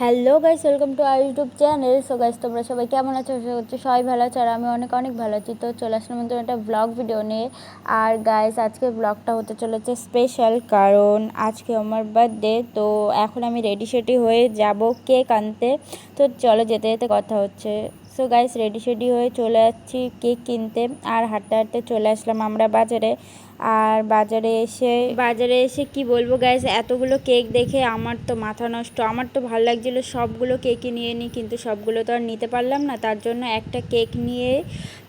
Hello guys welcome to our YouTube channel so guys তোমরা সবাই কেমন আছো? আশা করছি সবাই ভালো আছো আর আমি অনেক অনেক ভালো আছি। তো চলে আসলাম নতুন একটা ব্লগ ভিডিও নিয়ে। আর গাইস আজকে ব্লগটা হতে চলেছে স্পেশাল কারণ আজকে আমার বার্থডে তো এখন আমি রেডি সেডি হয়ে যাব কেক আনতে। তো চলো যেতে যেতে কথা হচ্ছে। সো গাইস রেডি সেডি হয়ে চলে যাচ্ছি কেক কিনতে। আর হাঁটতে হাঁটতে চলে আসলাম আমরা বাজারে। আর বাজারে এসে বাজারে এসে কি বলব গাইস এতগুলো কেক দেখে আমার তো মাথা নষ্ট। আমার তো ভালো লাগছিল সবগুলো কেকই নিয়ে নিই, কিন্তু সবগুলো তো আর নিতে পারলাম না। তার জন্য একটা কেক নিয়ে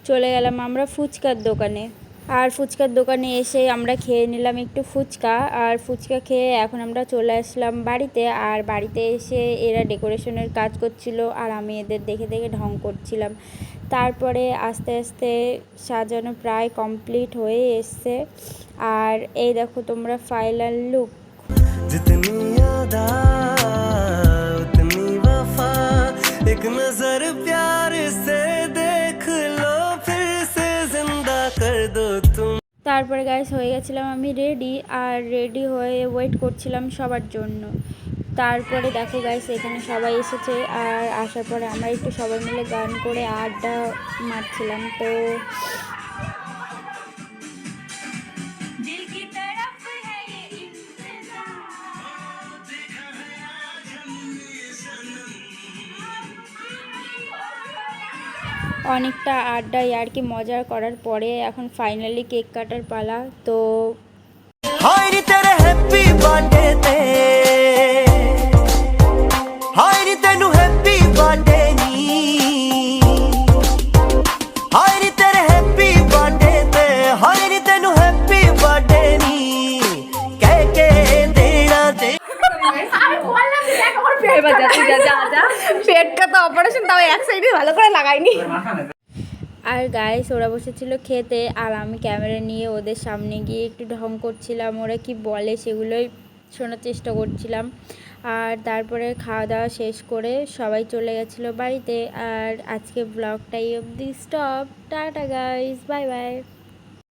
চলে গেলাম আমরা ফুচকার দোকানে। আর ফুচকার দোকানে এসে আমরা খেয়ে নিলাম একটু ফুচকা আর ফুচকা খেয়ে এখন আমরা চলে আসলাম বাড়িতে আর বাড়িতে এসে এরা ডেকোরেশনের কাজ করছিল আর আমি এদের দেখে দেখে ঢং করছিলাম তারপরে আস্তে আস্তে সাজানো প্রায় কমপ্লিট হয়ে এসছে আর এই দেখো তোমরা ফাইনাল লুক जितनी यादा उतनी वफा एक नजर प्यार से देख তারপরে গাইস হয়ে গেছিলাম আমি রেডি আর রেডি হয়ে ওয়েট করছিলাম সবার জন্য। তারপরে দেখো গাইস এখানে সবাই এসেছে আর আসার পরে আমরা একটু সবাই মিলে গান করে আড্ডা মারছিলাম। তো অনেকটা আড্ডা আর কি মজা করার পরে এখন ফাইনালি কেক কাটার পালা, তো হ্যাপি বার্থডে অপারেশন তাও এক সাইডে ভালো করে লাগাইনি। আর গাইস ওরা বসেছিল খেতে আর আমি ক্যামেরা নিয়ে ওদের সামনে গিয়ে একটু ঢং করছিলাম ওরা কি বলে সেগুলোই শোনার চেষ্টা করছিলাম। আর তারপরে খাওয়া দাওয়া শেষ করে সবাই চলে গেছিল বাড়িতে আর আজকে ব্লগটাই অবধি stop tata guys bye bye